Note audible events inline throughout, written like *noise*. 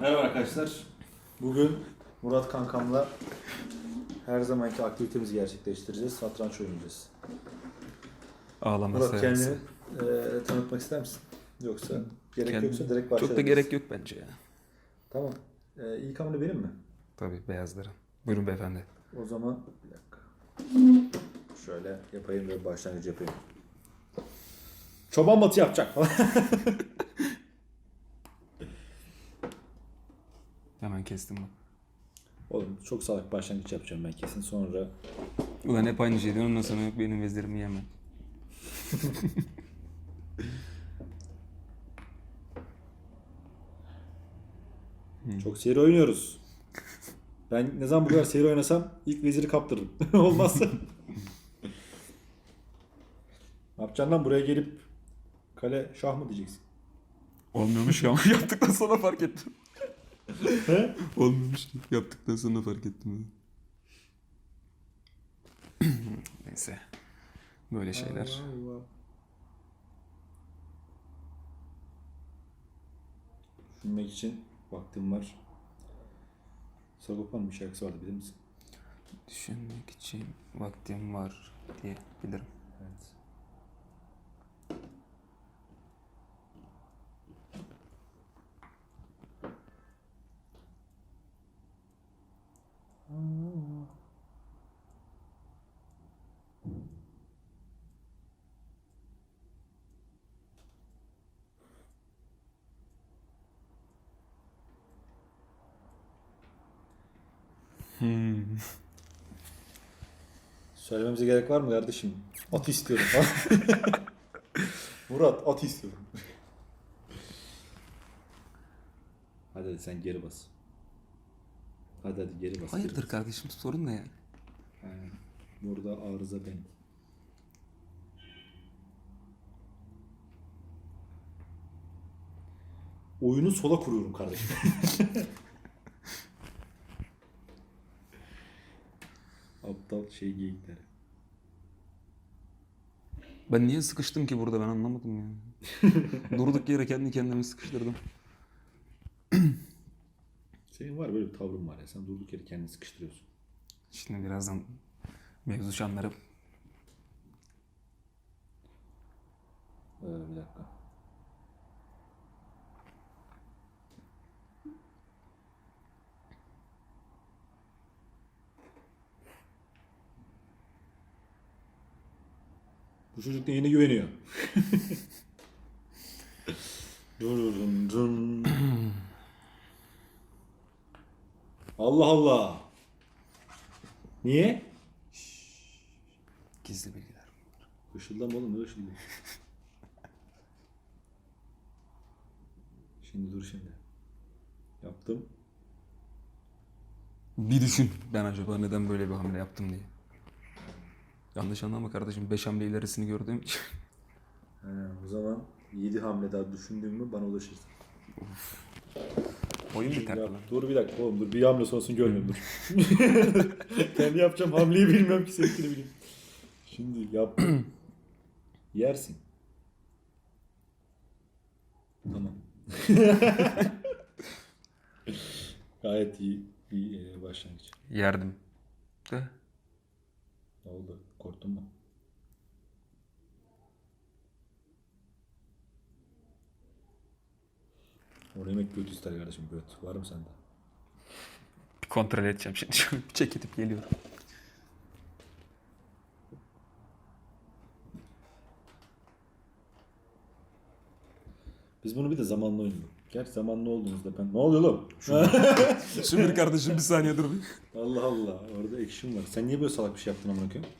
Merhaba arkadaşlar. Bugün Murat kankamla her zamanki aktivitemizi gerçekleştireceğiz. Satranç oynayacağız. Ağlama Murat kendini e, tanıtmak ister misin? Yoksa gerek Kendim- yoksa direkt başlayalım. Çok da gerek yok bence ya. Tamam. E, ilk hamle benim mi? Tabii beyazları. Buyurun beyefendi. O zaman bir dakika. Şöyle yapayım ve başlangıç yapayım. Çoban batı yapacak falan. *laughs* kestim bak. Oğlum çok salak başlangıç yapacağım ben kesin sonra Ulan hep aynı şey diyorsun ondan sonra yok benim vezirimi yemem. *laughs* Çok seri oynuyoruz. Ben ne zaman bu kadar seri oynasam ilk veziri kaptırırım. *laughs* Olmazsa. ne yapacaksın lan buraya gelip kale şah mı diyeceksin? Olmuyormuş ya *laughs* yaptıktan sonra fark ettim. He? Olmuyormuş yaptıktan sonra fark ettim. *clears throat* Neyse. Böyle şeyler. Allah Allah. Düşünmek için vaktim var. Sagopa'nın bir şarkısı vardı bilir misin? Düşünmek için vaktim var diye bilirim. Evet. Hmm. Söylememize gerek var mı kardeşim? At istiyorum. *laughs* Murat at istiyorum. hadi hadi sen geri bas. Hadi hadi geri bas. geri Hayırdır bas. kardeşim sorun ne ya? Aynen. Burada arıza ben. Oyunu sola kuruyorum kardeşim. *laughs* Aptal şey geyikleri. Ben niye sıkıştım ki burada ben anlamadım ya. *laughs* Durduk yere kendi kendimi sıkıştırdım. *clears throat* Senin var böyle bir tavrın var ya. Sen durduk yere kendini sıkıştırıyorsun. Şimdi birazdan mevzu şanları Ee, bir dakika. Bu çocuk neyine güveniyor? *laughs* Dun dun. Allah Allah. Niye? gizli bilgiler. Işıldama oğlum ne ışıldı? şimdi dur şimdi. Yaptım. Bir düşün ben acaba neden böyle bir hamle yaptım diye. Yanlış anlama kardeşim 5 hamle ilerisini gördüğüm için. He, o zaman 7 hamle daha düşündün mü bana ulaşırsın. Oyun biter Ya, lan. dur bir dakika oğlum dur bir hamle sonrasını görmüyorum dur. *laughs* Kendi yapacağım hamleyi bilmiyorum ki seninkini bileyim. Şimdi yap. *clears throat* Yersin. Tamam. *laughs* Gayet iyi bir e, başlangıç. Yerdim. De. Ne oldu? Korktun mu? Oraya yemek göt ister kardeşim göt. Var mı sende? Bir kontrol edeceğim şimdi. Bir çek edip geliyorum. Biz bunu bir de zamanla oynadık. Gerçi zamanlı olduğunuzda ben... Ne oluyor oğlum? Şimdi kardeşim bir saniye dur bir. *laughs* Allah Allah. Orada action var. Sen niye böyle salak bir şey yaptın amına koyayım?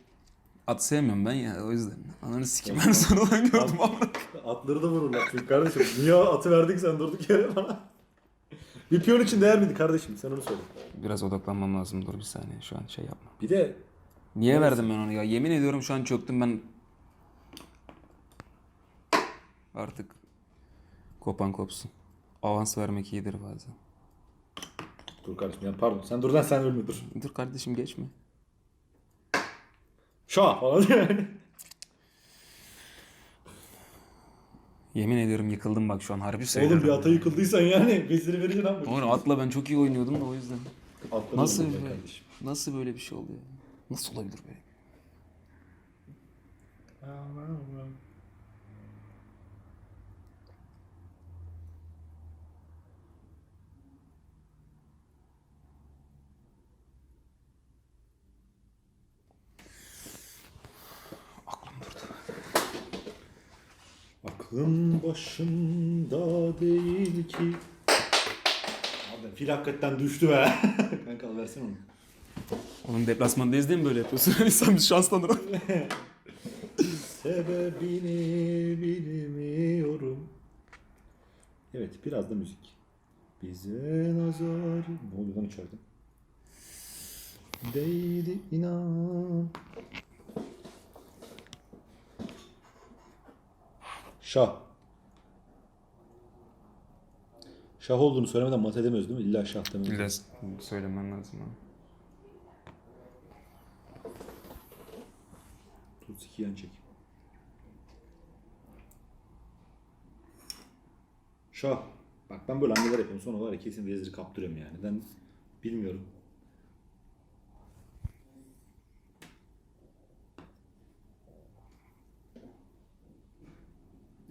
At sevmiyorum ben ya o yüzden. Ananı sikim ben sonradan gördüm ama. Atları da vururlar çünkü kardeşim. Niye atı verdik sen durduk yere bana? bir piyon için değer miydi kardeşim? Sen onu söyle. Biraz odaklanmam lazım dur bir saniye şu an şey yapma. Bir de Niye verdim ben onu ya? Yemin ediyorum şu an çöktüm ben. Artık kopan kopsun. Avans vermek iyidir bazen. dur kardeşim ya pardon. Sen dur lan sen ölme dur. Dur kardeşim geçme. Şah falan. Yemin ediyorum yıkıldım bak şu an harbi Oğlum bir ata yıkıldıysan yani veziri vereceksin lan. Oğlum atla ben çok iyi oynuyordum da o yüzden. Atla Nasıl be böyle? kardeşim. Nasıl böyle bir şey oldu ya? Nasıl olabilir böyle? Aklım Aklım başımda değil ki. Abi fil hakikaten düştü be. *laughs* Kanka al versene onu. Oğlum deplasmandayız diye mi böyle yapıyorsun? *laughs* İnsan bir şanslanır. Sebebini bilmiyorum. Evet biraz da müzik. Bize nazar. Ne oluyor lan içeride? Değdi inan. Şah. Şah olduğunu söylemeden mat edemiyoruz değil mi? İlla şah dememiz. Biraz söylemen lazım. Tut iki yan çek. Şah. Bak ben böyle hamleler yapıyorum. Sonra var ya kesin veziri kaptırıyorum yani. Neden bilmiyorum.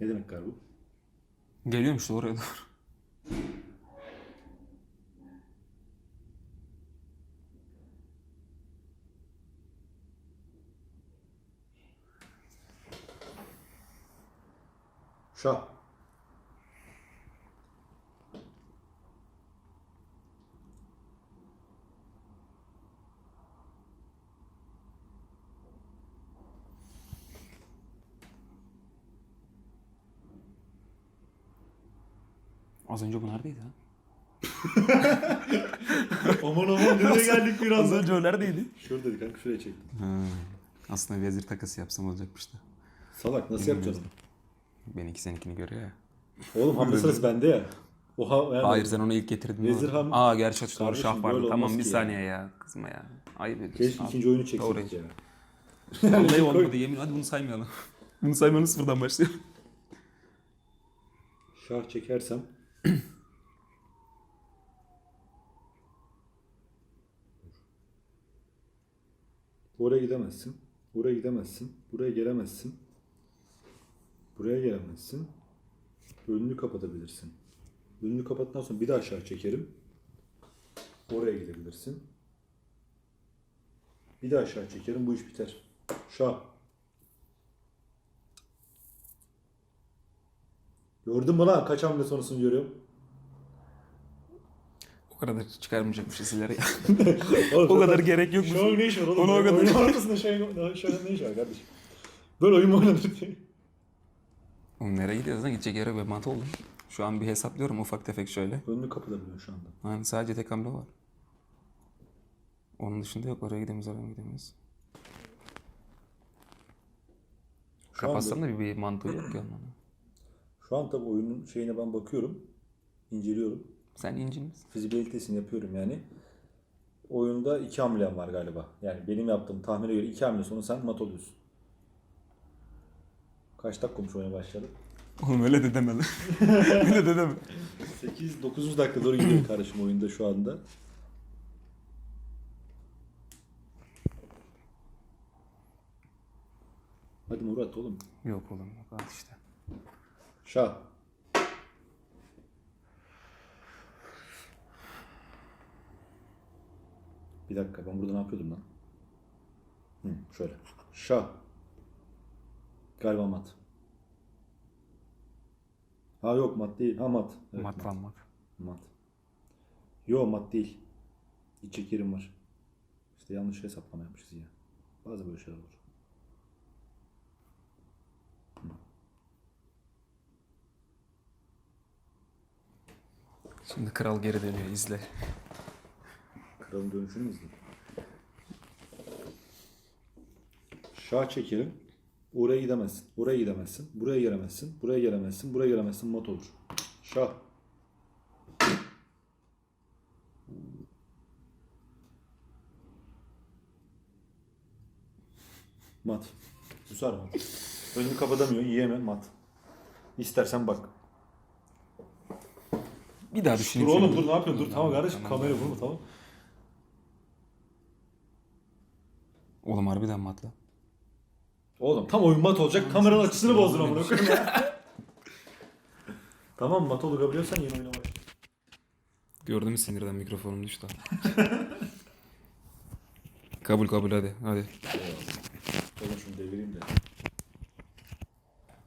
Ne demek gar bu? Geliyormuş da oraya doğru. Şah. Az önce bu neredeydi ha? *laughs* aman aman nereye geldik bir Az önce o neredeydi? Şuradaydı kanka şuraya çektim. Ha, aslında vezir takası yapsam olacakmış da. Salak nasıl yapacaksın? Benimki seninkini görüyor ya. Oğlum hamle sırası bende ya. Oha yani Hayır sen onu ilk getirdin. Vezir ham- Aa gerçi doğru şah vardı. Tamam bir ya. saniye ya. Kızma ya. Ayıp ediyorsun. Keşke ikinci oyunu çekseydik ya. *laughs* Vallahi Koy. olmadı yemin. Hadi bunu saymayalım. *laughs* bunu saymayalım sıfırdan başlayalım. Şah çekersem Oraya gidemezsin. Buraya gidemezsin. Buraya gelemezsin. Buraya gelemezsin. Önünü kapatabilirsin. Önünü kapattıktan sonra bir daha aşağı çekerim. Oraya gidebilirsin. Bir daha aşağı çekerim. Bu iş biter. Şah. Gördün mü lan? Kaç hamle sonrasını görüyorum. O kadar çıkarmayacakmışız ileri ya. *laughs* O kadar gerek yokmuş. Şu an ne iş var oğlum? Ona o kadar- Oyun ortasında şöyle ne iş var kardeşim? Böyle oyun mu oynanır diye. Oğlum nereye gidiyoruz lan? Gidecek yere ve mantı oldum. Şu an bir hesaplıyorum ufak tefek şöyle. Önünü kapatabiliyor şu anda. Yani sadece tek hamle var. Onun dışında yok. Oraya gidemeyiz, oraya gidemeyiz. Kapatsam da bir, bir mantığı yok ki onun. Şu an tabii oyunun şeyine ben bakıyorum. inceliyorum. Sen incin misin? Fizibilitesini yapıyorum yani. Oyunda iki hamlem var galiba. Yani benim yaptığım tahmine göre iki hamle sonra sen mat oluyorsun. Kaç dakika olmuş oyuna başladı? *laughs* Oğlum öyle de deme lan. *laughs* öyle de deme. 8-9. dakika doğru gidiyor kardeşim oyunda şu anda. Hadi Murat oğlum. Yok oğlum yok al işte. Şah. Bir dakika ben burada ne yapıyordum lan? Hı, şöyle. Şah. Galiba mat. Ha yok mat değil. Ha mat. Evet, mat lan mat. Mat. Yo mat değil. İç çekerim var. İşte yanlış hesaplama yapmışız ya. Bazı böyle şeyler olur. Şimdi kral geri dönüyor izle. Kralın dönüşünü mü izledin? Şah çekerim. Oraya gidemezsin. Oraya gidemezsin. Buraya gelemezsin. Buraya gelemezsin. Buraya gelemezsin. Mat olur. Şah. Mat. Susar mat. Önümü kapatamıyor. Yiyemem mat. İstersen bak. Bir daha Dur düşüneyim. oğlum şöyle. dur ne yapıyorsun? Dur tamam kardeşim kamerayı vurma tamam. Oğlum harbiden mat lan. Oğlum tam oyun mat olacak kameranın açısını bozdun amına koyayım ya. *laughs* tamam mat olur biliyorsan yeni oyuna bak. Gördün mü sinirden mikrofonum düştü. *laughs* kabul kabul hadi hadi. Oğlum şunu devireyim de.